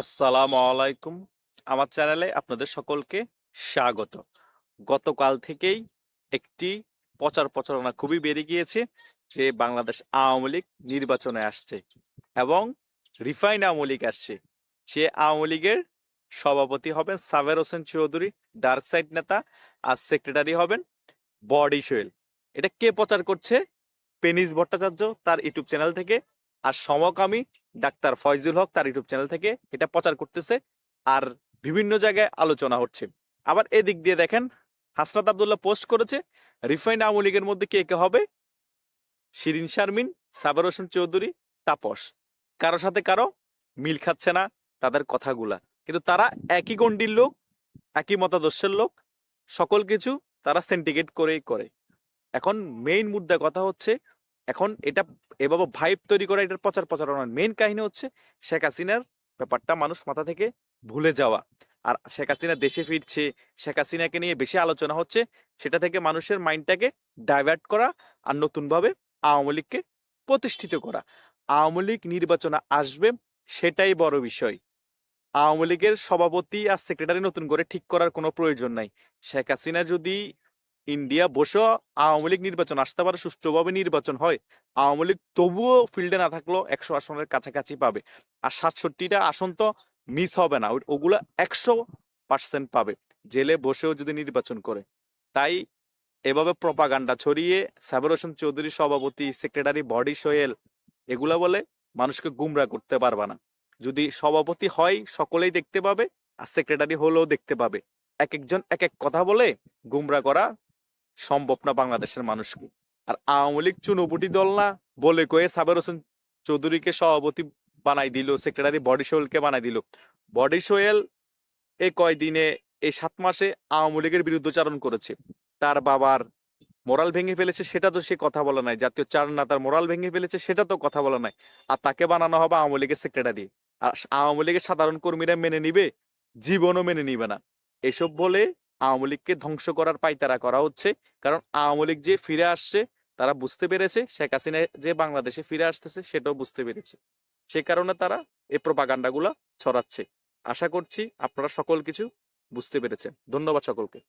আসসালামু আলাইকুম। আমার চ্যানেলে আপনাদের সকলকে স্বাগত। গতকাল থেকেই একটি প্রচার প্রচারণা খুবই বেড়ে গিয়েছে যে বাংলাদেশ আওয়ামী লীগ নির্বাচনে আসছে এবং রিফাইন আওয়ামী লীগ আসছে। সে আওয়ামী লীগের সভাপতি হবেন সাবের হোসেন চৌধুরী ডার্ক সাইড নেতা আর সেক্রেটারি হবেন বডি সোয়েল এটা কে প্রচার করছে? পেনিস ভট্টাচার্য তার ইউটিউব চ্যানেল থেকে। আর সমকামী ডাক্তার ফয়জুল হক তার ইউটিউব চ্যানেল থেকে এটা প্রচার করতেছে আর বিভিন্ন জায়গায় আলোচনা হচ্ছে। আবার এদিক দিয়ে দেখেন, হাসনাত আবদুল্লাহ পোস্ট করেছে রিফাইন আওয়ামী লীগের মধ্যে কে কে হবে? শিরিন শারমিন, সাবের হোসেন চৌধুরী, তাপস। কারও সাথে কারও মিল খাচ্ছে না তাদের কথাগুলা। কিন্তু তারা একই গণ্ডির লোক, একই মতাদর্শের লোক, সকল কিছু তারা সেন্টিগেট করেই করে। এখন মেইন মুদ্রা কথা হচ্ছে এখন এটা এভাবে ভাইব তৈরি করা, এটার প্রচার প্রচারণার মেইন কাহিনী হচ্ছে শেখ হাসিনার ব্যাপারটা মানুষ মাথা থেকে ভুলে যাওয়া। আর শেখ হাসিনা দেশে ফিরছে, শেখ হাসিনাকে নিয়ে বেশি আলোচনা হচ্ছে, সেটা থেকে মানুষের মাইন্ডটাকে ডাইভার্ট করা আর নতুনভাবে আওয়ামী লীগকে প্রতিষ্ঠিত করা। আওয়ামী লীগ নির্বাচনে আসবে সেটাই বড় বিষয়। আওয়ামী লীগের সভাপতি আর সেক্রেটারি নতুন করে ঠিক করার কোনো প্রয়োজন নাই। শেখ হাসিনা যদি ইন্ডিয়া বসেও আওয়ামী লীগ নির্বাচন, আসতে পারে সুষ্ঠুভাবে নির্বাচন হয়, আওয়ামী লীগ তবুও ফিল্ডে না থাকলেও একশো আসনের কাছাকাছি পাবে। আর সাতষট্টিটা আসন তো মিস হবে না ওগুলো একশো পার্সেন্ট পাবে, জেলে বসেও যদি নির্বাচন করে। তাই এভাবে প্রপাগান্ডা ছড়িয়ে সাবের হোসেন চৌধুরী সভাপতি সেক্রেটারি বডি সোয়েল এগুলা বলে মানুষকে গুমরা করতে পারবা না। যদি সভাপতি হয়, সকলেই দেখতে পাবে, আর সেক্রেটারি হলেও দেখতে পাবে। এক একজন এক এক কথা বলে গুমরা করা সম্ভব না বাংলাদেশের মানুষকে। আর আওয়ামী লীগ চুনোপুটি দল না বলে কয়ে সাবের হোসেন চৌধুরীকে সভাপতি বানাই দিল, সেক্রেটারি বডি সোয়েলকে বানাই দিল। বডি সোয়েল এই কয়দিনে এই সাত মাসে আওয়ামী লীগের বিরুদ্ধচারণ করেছে। তার বাবার মোরাল ভেঙে ফেলেছে সেটা তো সে কথা বলা নাই। জাতীয় চার না তার মোরাল ভেঙে ফেলেছে সেটা তো কথা বলা নাই। আর তাকে বানানো হবে আওয়ামী লীগের সেক্রেটারি। আর আওয়ামী লীগের সাধারণ কর্মীরা মেনে নিবে, জীবনও মেনে নিবে না। এসব বলে আওয়ামী লীগকে ধ্বংস করার পাইতারা করা হচ্ছে। কারণ আওয়ামী লীগ যে ফিরে আসছে, তারা বুঝতে পেরেছে, শেখ হাসিনা যে বাংলাদেশে ফিরে আসতেছে, সেটাও বুঝতে পেরেছে। সে কারণে তারা এই প্রপাগান্ডাগুলা ছড়াচ্ছে। আশা করছি আপনারা সকল কিছু বুঝতে পেরেছেন। ধন্যবাদ সকলকে।